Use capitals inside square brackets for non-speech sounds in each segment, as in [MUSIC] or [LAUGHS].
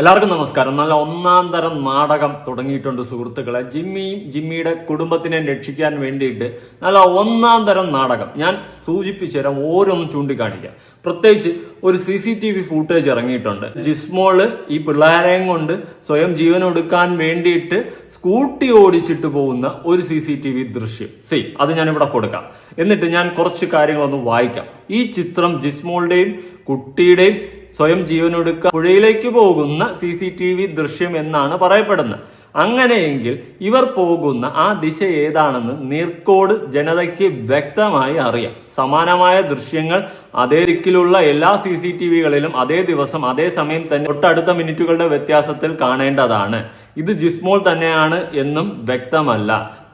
എല്ലാവർക്കും നമസ്കാരം. നല്ല ഒന്നാം തരം നാടകം തുടങ്ങിയിട്ടുണ്ട് സുഹൃത്തുക്കളെ. ജിമ്മിയും ജിമ്മിയുടെ കുടുംബത്തിനെ രക്ഷിക്കാൻ വേണ്ടിയിട്ട് നല്ല ഒന്നാം തരം നാടകം. ഞാൻ സൂചിപ്പിച്ചു തരാം ഓരോന്നും ചൂണ്ടിക്കാണിക്കാം. പ്രത്യേകിച്ച് ഒരു C C T V footage ഇറങ്ങിയിട്ടുണ്ട്. ജിസ്മോൾ ഈ പിള്ളേരെയും കൊണ്ട് സ്വയം ജീവൻ എടുക്കാൻ വേണ്ടിയിട്ട് സ്കൂട്ടി ഓടിച്ചിട്ട് പോകുന്ന ഒരു സി സി ടി വി ദൃശ്യം. സി അത് ഞാൻ ഇവിടെ കൊടുക്കാം. എന്നിട്ട് ഞാൻ കുറച്ച് കാര്യങ്ങളൊന്ന് വായിക്കാം. ഈ ചിത്രം ജിസ്മോളുടെയും കുട്ടിയുടെയും സ്വയം ജീവനൊടുക്ക പുഴയിലേക്ക് പോകുന്ന സി സി ടി വി ദൃശ്യം എന്നാണ് പറയപ്പെടുന്നത്. അങ്ങനെയെങ്കിൽ ഇവർ പോകുന്ന ആ ദിശ ഏതാണെന്ന് നീർക്കോട് ജനതയ്ക്ക് വ്യക്തമായി അറിയാം. സമാനമായ ദൃശ്യങ്ങൾ അതേ ദിക്കിലുള്ള എല്ലാ സി സി ടി വികളിലും അതേ ദിവസം അതേ സമയം തന്നെ തൊട്ടടുത്ത മിനിറ്റുകളുടെ വ്യത്യാസത്തിൽ കാണേണ്ടതാണ്. ഇത് ജിസ്മോൾ തന്നെയാണ് എന്നും വ്യക്തമല്ല.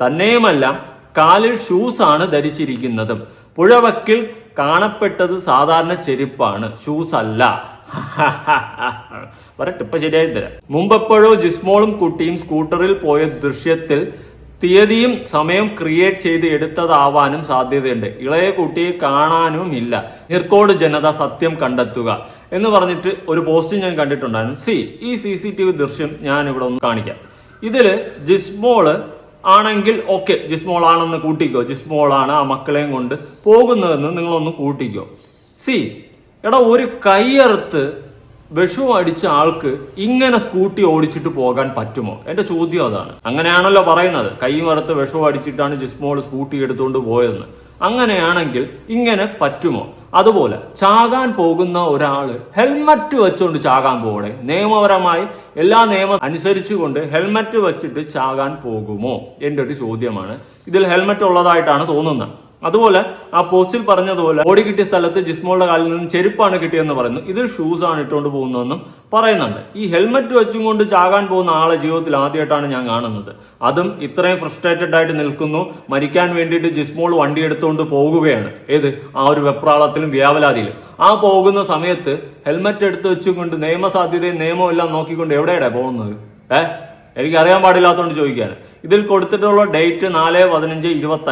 തന്നെയുമല്ല കാലിൽ ഷൂസ് ആണ് ധരിച്ചിരിക്കുന്നതും. പുഴവക്കിൽ കാണപ്പെട്ടത് സാധാരണ ചെരുപ്പാണ് ഷൂസ് അല്ല. [LAUGHS] വരട്ടെ ഇപ്പൊ ശരിയായി തരാം. മുമ്പെപ്പോഴോ ജിസ്മോളും കുട്ടിയും സ്കൂട്ടറിൽ പോയ ദൃശ്യത്തിൽ തീയതിയും സമയം ക്രിയേറ്റ് ചെയ്ത് എടുത്തതാവാനും സാധ്യതയുണ്ട്. ഇളയ കുട്ടിയെ കാണാനും ഇല്ല. നിർക്കോട് ജനത സത്യം കണ്ടെത്തുക എന്ന് പറഞ്ഞിട്ട് ഒരു പോസ്റ്റ് ഞാൻ കണ്ടിട്ടുണ്ടായിരുന്നു. സി ഈ സി സി ടി വി ദൃശ്യം ഞാൻ ഇവിടെ ഒന്ന് കാണിക്കാം. ഇതിൽ ജിസ്മോൾ ആണെങ്കിൽ ഓക്കെ ജിസ്മോൾ ആണെന്ന് കൂട്ടിക്കോ. ജിസ്മോൾ ആണ് ആ മക്കളെയും കൊണ്ട് പോകുന്നതെന്ന് നിങ്ങളൊന്ന് കൂട്ടിക്കോ. സി എടാ ഒരു കയ്യറുത്ത് വിഷം അടിച്ച ആൾക്ക് ഇങ്ങനെ സ്കൂട്ടി ഓടിച്ചിട്ട് പോകാൻ പറ്റുമോ? എന്റെ ചോദ്യം അതാണ്. അങ്ങനെയാണല്ലോ പറയുന്നത്. കൈ മറുത്ത് വിഷം അടിച്ചിട്ടാണ് ജിസ്മോൾ സ്കൂട്ടി എടുത്തുകൊണ്ട് പോയതെന്ന്. അങ്ങനെയാണെങ്കിൽ ഇങ്ങനെ പറ്റുമോ? അതുപോലെ ചാകാൻ പോകുന്ന ഒരാൾ ഹെൽമറ്റ് വെച്ചുകൊണ്ട് ചാകാൻ പോകണെ നിയമപരമായി എല്ലാ നിയമം അനുസരിച്ചുകൊണ്ട് ഹെൽമറ്റ് വെച്ചിട്ട് ചാകാൻ പോകുമോ? എന്റെ ഒരു ചോദ്യമാണ്. ഇതിൽ ഹെൽമറ്റ് ഉള്ളതായിട്ടാണ് തോന്നുന്നത്. അതുപോലെ ആ പോസ്റ്റിൽ പറഞ്ഞതുപോലെ ഓടി കിട്ടിയ സ്ഥലത്ത് ജിസ്മോളുടെ കാലിൽ നിന്ന് ചെരുപ്പാണ് കിട്ടിയെന്ന് പറയുന്നു. ഇതിൽ ഷൂസ് ആണ് ഇട്ടുകൊണ്ട് പോകുന്നതെന്നും പറയുന്നുണ്ട്. ഈ ഹെൽമെറ്റ് വെച്ചും കൊണ്ട് ചാകാൻ പോകുന്ന ആളെ ജീവിതത്തിൽ ആദ്യമായിട്ടാണ് ഞാൻ കാണുന്നത്. അതും ഇത്രയും ഫ്രസ്ട്രേറ്റഡ് ആയിട്ട് നിൽക്കുന്നു. മരിക്കാൻ വേണ്ടിയിട്ട് ജിസ്മോൾ വണ്ടി എടുത്തുകൊണ്ട് പോകുകയാണ്. ഏത്? ആ ഒരു വെപ്രാളത്തിലും വ്യാവലാതിയിലും. ആ പോകുന്ന സമയത്ത് ഹെൽമെറ്റ് എടുത്ത് വെച്ചുകൊണ്ട് നിയമസാധ്യതയും നിയമവും എല്ലാം നോക്കിക്കൊണ്ട് എവിടെയാണ് പോകുന്നത്? എനിക്ക് അറിയാൻ പാടില്ലാത്തതുകൊണ്ട് ചോദിക്കാൻ ഇതിൽ കൊടുത്തിട്ടുള്ള ഡേറ്റ് നാല് പതിനഞ്ച് ഇരുപത്തി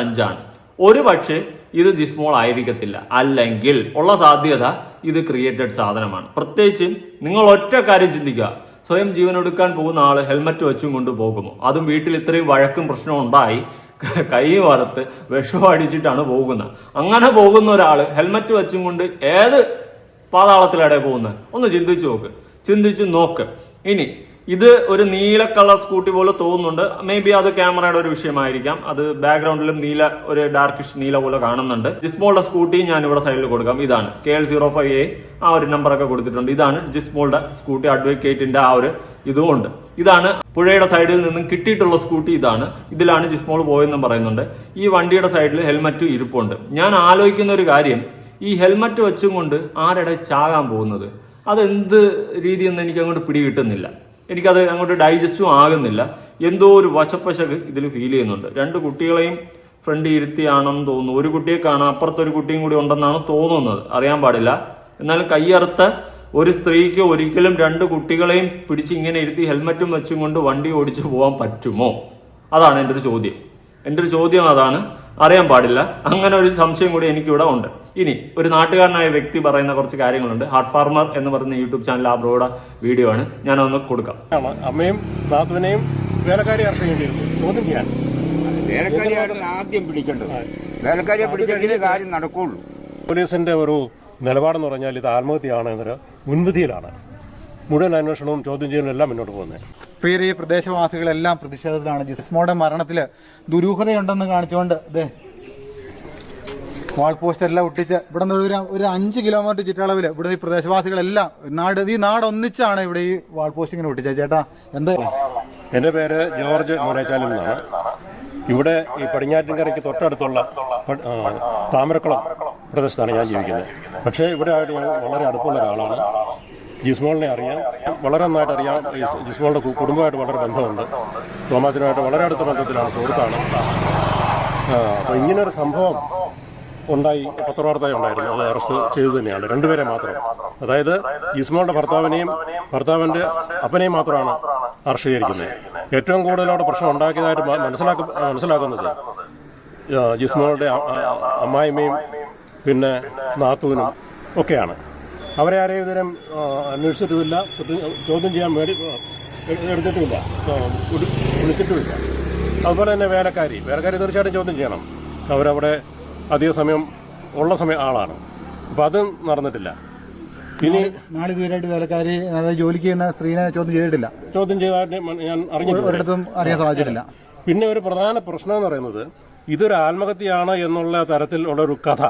അഞ്ചാണ് ഒരു പക്ഷേ ഇത് ജിസ്മോൾ ആയിരിക്കത്തില്ല. അല്ലെങ്കിൽ ഉള്ള സാധ്യത ഇത് ക്രിയേറ്റഡ് സാധനമാണ്. പ്രത്യേകിച്ച് നിങ്ങൾ ഒറ്റ കാര്യം ചിന്തിക്കുക. സ്വയം ജീവൻ എടുക്കാൻ പോകുന്ന ആൾ ഹെൽമറ്റ് വെച്ചും കൊണ്ട് പോകുമോ? അതും വീട്ടിൽ ഇത്രയും വഴക്കും പ്രശ്നവും ഉണ്ടായി കൈ വറുത്ത് വിഷം അടിച്ചിട്ടാണ് പോകുന്നത്. അങ്ങനെ പോകുന്ന ഒരാൾ ഹെൽമറ്റ് വെച്ചും കൊണ്ട് ഏത് പാതാളത്തിലാണ് പോകുന്നത്? ഒന്ന് ചിന്തിച്ചു നോക്ക്. ചിന്തിച്ച് നോക്ക്. ഇനി ഇത് ഒരു നീല കളർ സ്കൂട്ടി പോലെ തോന്നുന്നുണ്ട്. മേ ബി അത് ക്യാമറയുടെ ഒരു വിഷയമായിരിക്കാം. അത് ബാക്ക്ഗ്രൗണ്ടിലും നീല ഒരു ഡാർക്കിഷ് നീല പോലെ കാണുന്നുണ്ട്. ജിസ്മോളുടെ സ്കൂട്ടി ഞാൻ ഇവിടെ സൈഡിൽ കൊടുക്കാം. ഇതാണ്. K L zero five A ആ ഒരു നമ്പറൊക്കെ കൊടുത്തിട്ടുണ്ട്. ഇതാണ് ജിസ്മോളുടെ സ്കൂട്ടി അഡ്വക്കേറ്റിന്റെ ആ ഒരു ഇതുകൊണ്ട്. ഇതാണ് പുഴയുടെ സൈഡിൽ നിന്നും കിട്ടിയിട്ടുള്ള സ്കൂട്ടി ഇതാണ്. ഇതിലാണ് ജിസ്മോൾ പോയെന്നും പറയുന്നുണ്ട്. ഈ വണ്ടിയുടെ സൈഡിൽ ഹെൽമറ്റ് ഇരിപ്പുണ്ട്. ഞാൻ ആലോചിക്കുന്ന ഒരു കാര്യം. ഈ ഹെൽമറ്റ് വെച്ചും കൊണ്ട് ആരുടെ ചാകാൻ പോകുന്നത്? അതെന്ത് രീതിയെന്ന് എനിക്ക് അങ്ങോട്ട് പിടികിട്ടുന്നില്ല. എനിക്കത് അങ്ങോട്ട് ഡൈജസ്റ്റും ആകുന്നില്ല. എന്തോ ഒരു വശപ്പശക് ഇതിൽ ഫീൽ ചെയ്യുന്നുണ്ട്. രണ്ട് കുട്ടികളെയും ഫ്രണ്ട് ഇരുത്തിയാണെന്ന് തോന്നുന്നു. ഒരു കുട്ടിയെ കാണാം അപ്പുറത്തൊരു കുട്ടിയും കൂടി ഉണ്ടെന്നാണ് തോന്നുന്നത്. അറിയാൻ പാടില്ല. എന്നാലും കയ്യറുത്ത് ഒരു സ്ത്രീക്ക് ഒരിക്കലും രണ്ട് കുട്ടികളെയും പിടിച്ച് ഇങ്ങനെ ഇരുത്തി ഹെൽമറ്റും വെച്ചും കൊണ്ട് വണ്ടി ഓടിച്ചു പോകാൻ പറ്റുമോ? അതാണ് എന്റെ ഒരു ചോദ്യം. എന്റെ ഒരു ചോദ്യം അതാണ്. അറിയാൻ പാടില്ല. അങ്ങനെ ഒരു സംശയം കൂടി എനിക്കിവിടെ ഉണ്ട്. ഇനി ഒരു നാട്ടുകാരനായ വ്യക്തി പറയുന്ന കുറച്ച് കാര്യങ്ങളുണ്ട്. ഹാർട്ട് ഫാർമർ എന്ന് പറയുന്ന യൂട്യൂബ് ചാനൽ ആ ബ്രോയുടെ വീഡിയോ ആണ്. ഞാൻ ഞാനൊന്ന് കൊടുക്കാം അമ്മയും നാത്തുവിനെയും വേലക്കാരി ചോദ്യം വേലക്കാരിയാണ് ആദ്യം പിടിക്കേണ്ടത്. വേലക്കാരിയെ പിടിച്ചെങ്കിലേ കാര്യം നടക്കുള്ളൂ. പോലീസിന്റെ ഒരു നിലപാടെന്ന് പറഞ്ഞാൽ ഇത് ആത്മഹത്യയാണ് എന്നൊരു മുൻവിധിയിലാണ്. മുഴുവൻ അന്വേഷണവും ചോദ്യം ചെയ്യലും എല്ലാം മുന്നോട്ട് പോകുന്നത്. പ്രിയ ഈ പ്രദേശവാസികളെല്ലാം പ്രതിഷേധത്തിലാണ്. ജിസ്മോയുടെ മരണത്തിൽ ദുരൂഹതയുണ്ടെന്ന് കാണിച്ചുകൊണ്ട് ഇതേ വാൾ പോസ്റ്റ് എല്ലാം ഒട്ടിച്ച് ഇവിടെ നിന്ന് ഒരു ഒരു അഞ്ച് കിലോമീറ്റർ ചുറ്റളവിൽ ഇവിടെ ഈ പ്രദേശവാസികളെല്ലാം നാട് ഈ നാട് ഒന്നിച്ചാണ് ഇവിടെ ഈ വാൾ പോസ്റ്റ് ഇങ്ങനെ ഒട്ടിച്ചത്. ചേട്ടാ എന്താ എന്റെ പേര് ജോർജ് മൂനേച്ചാലിൽ നിന്നാണ് ഇവിടെ ഈ പടിഞ്ഞാറ്റിൻകരയ്ക്ക് തൊട്ടടുത്തുള്ള താമരക്കുളം പ്രദേശത്താണ് ഞാൻ ജീവിക്കുന്നത്. പക്ഷേ ഇവിടെ ആയിട്ട് ഞാൻ വളരെ അടുപ്പമുള്ള ഒരാളാണ്. ജിസ്മോളിനെ അറിയാം. വളരെ നന്നായിട്ട് അറിയാം. ജിസ്മോളുടെ കുടുംബമായിട്ട് വളരെ ബന്ധമുണ്ട്. തോമാച്ചനുമായിട്ട് വളരെ അടുത്ത ബന്ധത്തിലാണ് സുഹൃത്താണ്. അപ്പോൾ ഇങ്ങനൊരു സംഭവം ഉണ്ടായി. പത്രവാർത്തയും ഉണ്ടായിരുന്നു. അത് അറസ്റ്റ് ചെയ്തു തന്നെയാണ്. രണ്ടുപേരെ മാത്രം. അതായത് ജിസ്മോളുടെ ഭർത്താവിനെയും ഭർത്താവിന്റെ അപ്പനെയും മാത്രമാണ് അറസ്റ്റ് ചെയ്തിരിക്കുന്നത്. ഏറ്റവും കൂടുതൽ അവിടെ പ്രശ്നം ഉണ്ടാക്കിയതായിട്ട് മനസ്സിലാക്ക മനസ്സിലാക്കുന്നത് ജിസ്മോളുടെ അമ്മായിമ്മയും പിന്നെ നാത്തൂനും ഒക്കെയാണ്. അവരെ ആരെയും ഇതുവരെ അന്വേഷിച്ചിട്ടുമില്ല. ചോദ്യം ചെയ്യാൻ വേണ്ടി എടുത്തിട്ടുമില്ല. വിളിച്ചിട്ടുമില്ല അതുപോലെ തന്നെ വേലക്കാരി. വേലക്കാരി തീർച്ചയായിട്ടും ചോദ്യം ചെയ്യണം. അവരവിടെ അധിക സമയം ഉള്ള സമയം ആളാണ്. അപ്പം അതും നടന്നിട്ടില്ല. ഇനി നാളെ ഇതുവരെയായിട്ട് വേലക്കാരി അതായത് ജോലിക്ക് ചെയ്യുന്ന സ്ത്രീനെ ചോദ്യം ചെയ്തിട്ടില്ല. ചോദ്യം ചെയ്തായിട്ട് ഞാൻ അറിഞ്ഞിട്ടില്ല. ഒരിടത്തും അറിയാൻ സാധിച്ചിട്ടില്ല. പിന്നെ ഒരു പ്രധാന പ്രശ്നം എന്ന് പറയുന്നത് ഇതൊരു ആത്മഹത്യയാണ് എന്നുള്ള തരത്തിലുള്ള ഒരു കഥ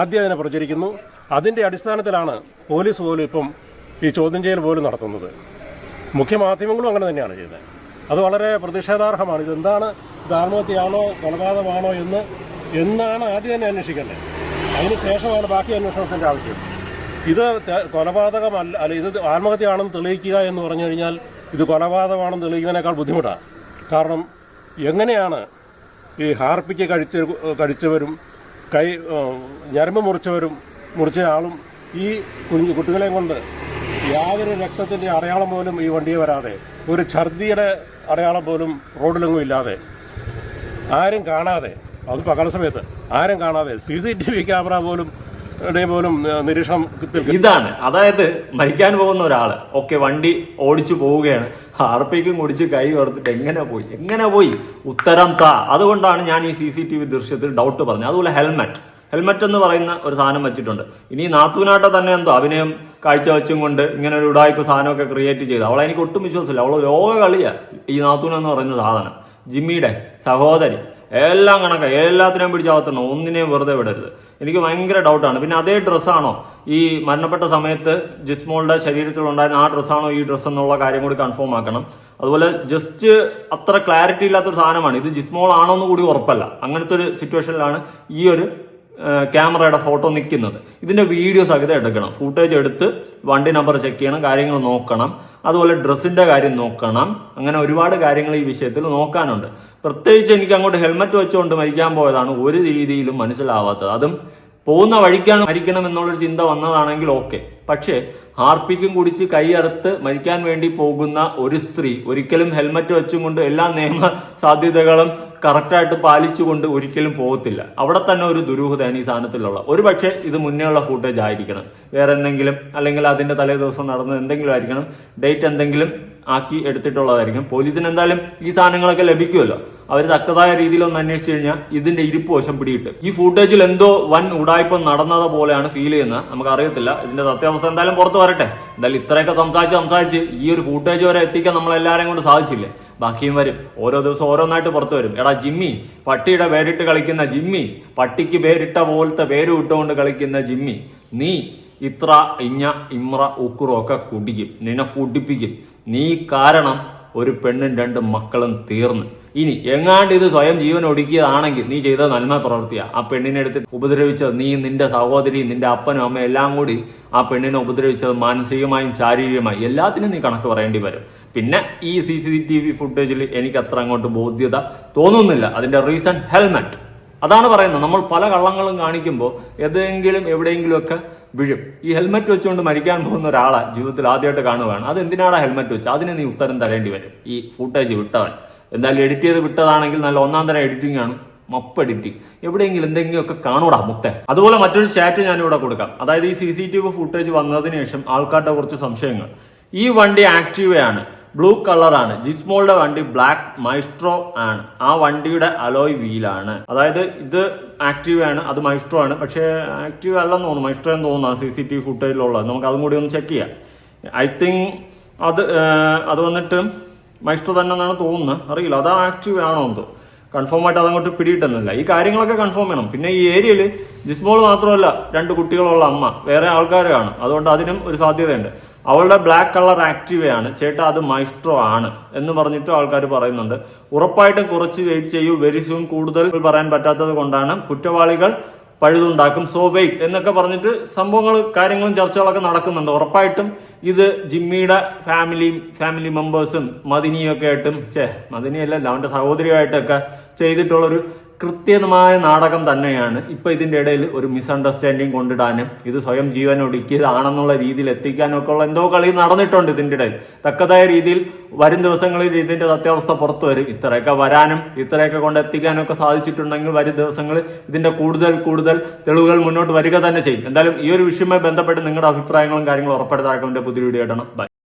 ആദ്യം അതിനെ പ്രചരിക്കുന്നു. അതിന്റെ അടിസ്ഥാനത്തിലാണ് പോലീസ് പോലും ഇപ്പം ഈ ചോദ്യം ചെയ്യൽ പോലും നടത്തുന്നത്. മുഖ്യ മാധ്യമങ്ങളും അങ്ങനെ തന്നെയാണ് ചെയ്യുന്നത്. അത് വളരെ പ്രതിഷേധാർഹമാണ്. ഇതെന്താണ് ഇത് ആത്മഹത്യയാണോ കൊലപാതകമാണോ എന്ന് എന്നാണ് ആദ്യം തന്നെ അന്വേഷിക്കേണ്ടത്. അതിനുശേഷമാണ് ബാക്കി അന്വേഷണത്തിന്റെ ആവശ്യം. ഇത് കൊലപാതകമല്ല അല്ല ഇത് ആത്മഹത്യയാണെന്ന് തെളിയിക്കുക എന്ന് പറഞ്ഞു കഴിഞ്ഞാൽ ഇത് കൊലപാതകമാണെന്ന് തെളിയിക്കുന്നതിനേക്കാൾ ബുദ്ധിമുട്ടാണ് കാരണം എങ്ങനെയാണ് ഈ ഹാർപ്പിക്ക് കഴിച്ച് കഴിച്ചവരും കൈ ഞരമ്പ് മുറിച്ചവരും മുറിച്ച ആളും ഈ കുഞ്ഞു കുട്ടികളെയും കൊണ്ട് യാതൊരു രക്തത്തിന്റെ അടയാളം പോലും ഈ വണ്ടിയെ വരാതെ ഒരു ഛർദിയുടെ അടയാളം പോലും റോഡിലെങ്ങും ഇല്ലാതെ ആരും കാണാതെ അത് പകൽ സമയത്ത് ആരും കാണാതെ C C T V camera പോലും പോലും നിരീക്ഷണം ഇതാണ്. അതായത് മരിക്കാൻ പോകുന്ന ഒരാൾ. ഒക്കെ വണ്ടി ഓടിച്ചു പോവുകയാണ്. ആർപ്പിക്കും കുടിച്ച് കൈ ഓർത്തിട്ട് എങ്ങനെ പോയി? എങ്ങനെ പോയി? ഉത്തരം താ. അതുകൊണ്ടാണ് ഞാൻ ഈ സി സി ടി വി ദൃശ്യത്തിൽ ഡൗട്ട് പറഞ്ഞത്. അതുപോലെ ഹെൽമെറ്റ്. ഹെൽമെറ്റ് എന്ന് പറയുന്ന ഒരു സാധനം വെച്ചിട്ടുണ്ട്. ഇനി നാത്തൂനാട്ട തന്നെ എന്തോ അഭിനയം കാഴ്ചവെച്ചും കൊണ്ട് ഇങ്ങനെ ഒരു ഉടായ്പ സാധനമൊക്കെ ക്രിയേറ്റ് ചെയ്തു. അവളെ എനിക്ക് ഒട്ടും വിശ്വാസമില്ല. അവൾ ലോക കളിയാ. ഈ നാത്തൂൻ എന്ന് പറയുന്ന സാധനം. ജിമ്മിയുടെ സഹോദരി. എല്ലാം കണക്ക. എല്ലാത്തിനെയും പിടിച്ചാകത്തണം ഒന്നിനെയും വെറുതെ വിടരുത്. എനിക്ക് ഭയങ്കര ഡൗട്ടാണ് പിന്നെ അതേ ഡ്രസ്സാണോ ഈ മരണപ്പെട്ട സമയത്ത് ജിസ്മോളുടെ ശരീരത്തിലുണ്ടായിരുന്ന ആ ഡ്രസ്സാണോ ഈ ഡ്രസ്സ് എന്നുള്ള കാര്യം കൂടി കൺഫേം ആക്കണം. അതുപോലെ ജസ്റ്റ് അത്ര ക്ലാരിറ്റി ഇല്ലാത്തൊരു സാധനമാണ്. ഇത് ജിസ്മോൾ ആണോ എന്ന് കൂടി ഉറപ്പല്ല. അങ്ങനത്തെ ഒരു സിറ്റുവേഷനിലാണ് ഈ ഒരു ക്യാമറയുടെ ഫോട്ടോ നിൽക്കുന്നത്. ഇതിന്റെ വീഡിയോസ് അകത്ത് എടുക്കണം. ഫുട്ടേജ് എടുത്ത് വണ്ടി നമ്പർ ചെക്ക് ചെയ്യണം കാര്യങ്ങൾ നോക്കണം. അതുപോലെ ഡ്രസ്സിന്റെ കാര്യം നോക്കണം. അങ്ങനെ ഒരുപാട് കാര്യങ്ങൾ ഈ വിഷയത്തിൽ നോക്കാനുണ്ട്. പ്രത്യേകിച്ച് എനിക്ക് അങ്ങോട്ട് ഹെൽമറ്റ് വെച്ചുകൊണ്ട് മരിക്കാൻ പോയതാണ് ഒരു രീതിയിലും മനസ്സിലാവാത്തത്. അതും പോകുന്ന വഴിക്കാണ് മരിക്കണം എന്നുള്ളൊരു ചിന്ത വന്നതാണെങ്കിൽ ഓക്കെ പക്ഷേ ഹാർപ്പിക്കും കുടിച്ച് കൈയറുത്ത് മരിക്കാൻ വേണ്ടി പോകുന്ന ഒരു സ്ത്രീ ഒരിക്കലും ഹെൽമറ്റ് വെച്ചും കൊണ്ട് എല്ലാ നിയമ സാധ്യതകളും കറക്റ്റായിട്ട് പാലിച്ചുകൊണ്ട് ഒരിക്കലും പോകത്തില്ല. അവിടെ തന്നെ ഒരു ദുരൂഹതയാണ് ഈ സാധനത്തിലുള്ള ഒരു പക്ഷേ ഇത് മുന്നേ ഉള്ള ഫുട്ടേജ് ആയിരിക്കണം. വേറെ എന്തെങ്കിലും അല്ലെങ്കിൽ അതിന്റെ തലേ ദിവസം നടന്ന എന്തെങ്കിലും ആയിരിക്കണം. ഡേറ്റ് എന്തെങ്കിലും ആക്കി എടുത്തിട്ടുള്ളതായിരിക്കും പോലീസിന് എന്തായാലും ഈ സാധനങ്ങളൊക്കെ ലഭിക്കുമല്ലോ. അവർ തക്കതായ രീതിയിൽ ഒന്ന് അന്വേഷിച്ചു കഴിഞ്ഞാൽ ഇതിന്റെ ഇരിപ്പ് വശം പിടിയിട്ട്. ഈ ഫുട്ടേജിൽ എന്തോ വൻ ഉടായ്പ നടന്നത് പോലെയാണ് ഫീൽ ചെയ്യുന്നത്. നമുക്ക് അറിയത്തില്ല ഇതിന്റെ സത്യാവസ്ഥ എന്തായാലും പുറത്ത് വരട്ടെ. എന്തായാലും ഇത്രയൊക്കെ സംസാരിച്ച് സംസാരിച്ച് ഈ ഒരു ഫുട്ടേജ് വരെ എത്തിക്കാൻ നമ്മളെല്ലാവരെയും കൊണ്ട് സാധിച്ചില്ലേ? ബാക്കിയും വരും. ഓരോ ദിവസം ഓരോന്നായിട്ട് പുറത്തു വരും. എടാ ജിമ്മി പട്ടിയുടെ പേരിട്ട് കളിക്കുന്ന ജിമ്മി പട്ടിക്ക് പേരിട്ട പോലത്തെ പേര് ഇട്ടുകൊണ്ട് കളിക്കുന്ന ജിമ്മി നീ ഇത്ര ഇഞ്ഞ ഇമ്ര ഉക്കുറും ഒക്കെ കുടിക്കും. നിന്നെ കുടിപ്പിക്കും. നീ കാരണം ഒരു പെണ്ണും രണ്ട് മക്കളും തീർന്ന്. ഇനി എങ്ങാണ്ട് ഇത് സ്വയം ജീവൻ ഒടുക്കിയതാണെങ്കിൽ നീ ചെയ്ത നന്മ പ്രവർത്തിയ ആ പെണ്ണിനെ എടുത്ത് ഉപദ്രവിച്ചത് നീ നിന്റെ സഹോദരി നിന്റെ അപ്പനും അമ്മയും എല്ലാം കൂടി ആ പെണ്ണിനെ ഉപദ്രവിച്ചത് മാനസികമായും ശാരീരികമായും എല്ലാത്തിനും നീ കണക്ക് പറയേണ്ടി വരും. പിന്നെ ഈ സി സി ടി വി ഫുട്ടേജിൽ എനിക്ക് അത്ര അങ്ങോട്ട് ബോധ്യത തോന്നുന്നില്ല. അതിന്റെ റീസൺ ഹെൽമെറ്റ് അതാണ് പറയുന്നത്. നമ്മൾ പല കള്ളങ്ങളും കാണിക്കുമ്പോൾ ഏതെങ്കിലും എവിടെയെങ്കിലുമൊക്കെ വീഴും. ഈ ഹെൽമെറ്റ് വെച്ചുകൊണ്ട് മരിക്കാൻ പോകുന്ന ഒരാളെ ജീവിതത്തിൽ ആദ്യമായിട്ട് കാണുകയാണ് അത് എന്തിനാണ് ഹെൽമെറ്റ് വെച്ച്? അതിന് നീ ഉത്തരം തരേണ്ടി വരും. ഈ ഫുട്ടേജ് വിട്ടവൻ. എന്തായാലും എഡിറ്റ് ചെയ്ത് വിട്ടതാണെങ്കിൽ നല്ല ഒന്നാം തരം എഡിറ്റിംഗ് ആണ്. മപ്പ് എഡിറ്റിംഗ് എവിടെയെങ്കിലും എന്തെങ്കിലുമൊക്കെ കാണൂടാ മുത്തേ. അതുപോലെ മറ്റൊരു ചാറ്റ് ഞാൻ ഇവിടെ കൊടുക്കാം. അതായത് ഈ C C T V footage വന്നതിന് ശേഷം ആൾക്കാരുടെ കുറച്ച് സംശയങ്ങൾ. ഈ വണ്ടി ആക്റ്റീവയാണ് ബ്ലൂ കളറാണ്. ജിസ്മോളുടെ വണ്ടി ബ്ലാക്ക് മൈസ്ട്രോ ആണ്. ആ വണ്ടിയുടെ അലോയ് വീലാണ്. അതായത് ഇത് ആക്റ്റീവ് ആണ് അത് മൈസ്ട്രോ ആണ്. പക്ഷേ ആക്റ്റീവ് അല്ലെന്ന് തോന്നുന്നു. മൈസ്ട്രോ എന്ന് തോന്നുന്നു സി സി ടി വി ഫുട്ടേജിലുള്ളത്. നമുക്ക് അതും കൂടി ഒന്ന് ചെക്ക് ചെയ്യാം. ഐ തിങ്ക് അത് അത് വന്നിട്ട് മൈസ്ട്രോ തന്നെ എന്നാണ് തോന്നുന്നത്. അറിയില്ല. അത് ആക്റ്റീവ് ആണോ എന്തോ. കൺഫേം ആയിട്ട് അതങ്ങോട്ട് പിടിയിട്ടുന്നില്ല ഈ കാര്യങ്ങളൊക്കെ കൺഫേം വേണം പിന്നെ ഈ ഏരിയയിൽ ജിസ്മോൾ മാത്രമല്ല രണ്ട് കുട്ടികളുള്ള അമ്മ. വേറെ ആൾക്കാർ കാണും അതുകൊണ്ട് അതിനും ഒരു സാധ്യതയുണ്ട്. അവളുടെ ബ്ലാക്ക് കളർ ആക്റ്റീവ് ആണ്. ചേട്ടാ അത് മൈസ്ട്രോ ആണ് എന്ന് പറഞ്ഞിട്ട് ആൾക്കാർ പറയുന്നുണ്ട്. ഉറപ്പായിട്ടും കുറച്ച് വെയിറ്റ് ചെയ്യൂ. വെരി സൂൺ കൂടുതൽ പറയാൻ പറ്റാത്തത് കൊണ്ടാണ് കുറ്റവാളികൾ പഴുതുണ്ടാക്കും. സോ വെയിറ്റ് എന്നൊക്കെ പറഞ്ഞിട്ട് സംഭവങ്ങൾ കാര്യങ്ങളും ചർച്ചകളൊക്കെ നടക്കുന്നുണ്ട്. ഉറപ്പായിട്ടും ഇത് ജിമ്മിയുടെ ഫാമിലിയും ഫാമിലി മെമ്പേഴ്സും മദിനിയൊക്കെ ആയിട്ടും ചേ മദിനിയല്ലല്ല അവന്റെ സഹോദരിയായിട്ടൊക്കെ ചെയ്തിട്ടുള്ളൊരു കൃത്യമായ നാടകം തന്നെയാണ്. ഇപ്പൊ ഇതിന്റെ ഇടയിൽ ഒരു മിസ്അണ്ടർസ്റ്റാൻഡിങ് കൊണ്ടിടാനും ഇത് സ്വയം ജീവൻ ഒടുക്കിയതാണെന്നുള്ള രീതിയിൽ എത്തിക്കാനും ഒക്കെ ഉള്ള എന്തോ കളി നടന്നിട്ടുണ്ട് ഇതിന്റെ ഇടയിൽ. തക്കതായ രീതിയിൽ വരും ദിവസങ്ങളിൽ ഇതിന്റെ സത്യാവസ്ഥ പുറത്തു വരും. ഇത്രയൊക്കെ വരാനും ഇത്രയൊക്കെ കൊണ്ട് എത്തിക്കാനും ഒക്കെ സാധിച്ചിട്ടുണ്ടെങ്കിൽ വരും ദിവസങ്ങളിൽ ഇതിന്റെ കൂടുതൽ കൂടുതൽ തെളിവുകൾ മുന്നോട്ട് വരിക തന്നെ ചെയ്യും. എന്തായാലും ഈ ഒരു വിഷയവുമായി ബന്ധപ്പെട്ട് നിങ്ങളുടെ അഭിപ്രായങ്ങളും കാര്യങ്ങളും ഉറപ്പെടുത്താൻ പുതിയ വീഡിയോ ഇടണം ബൈ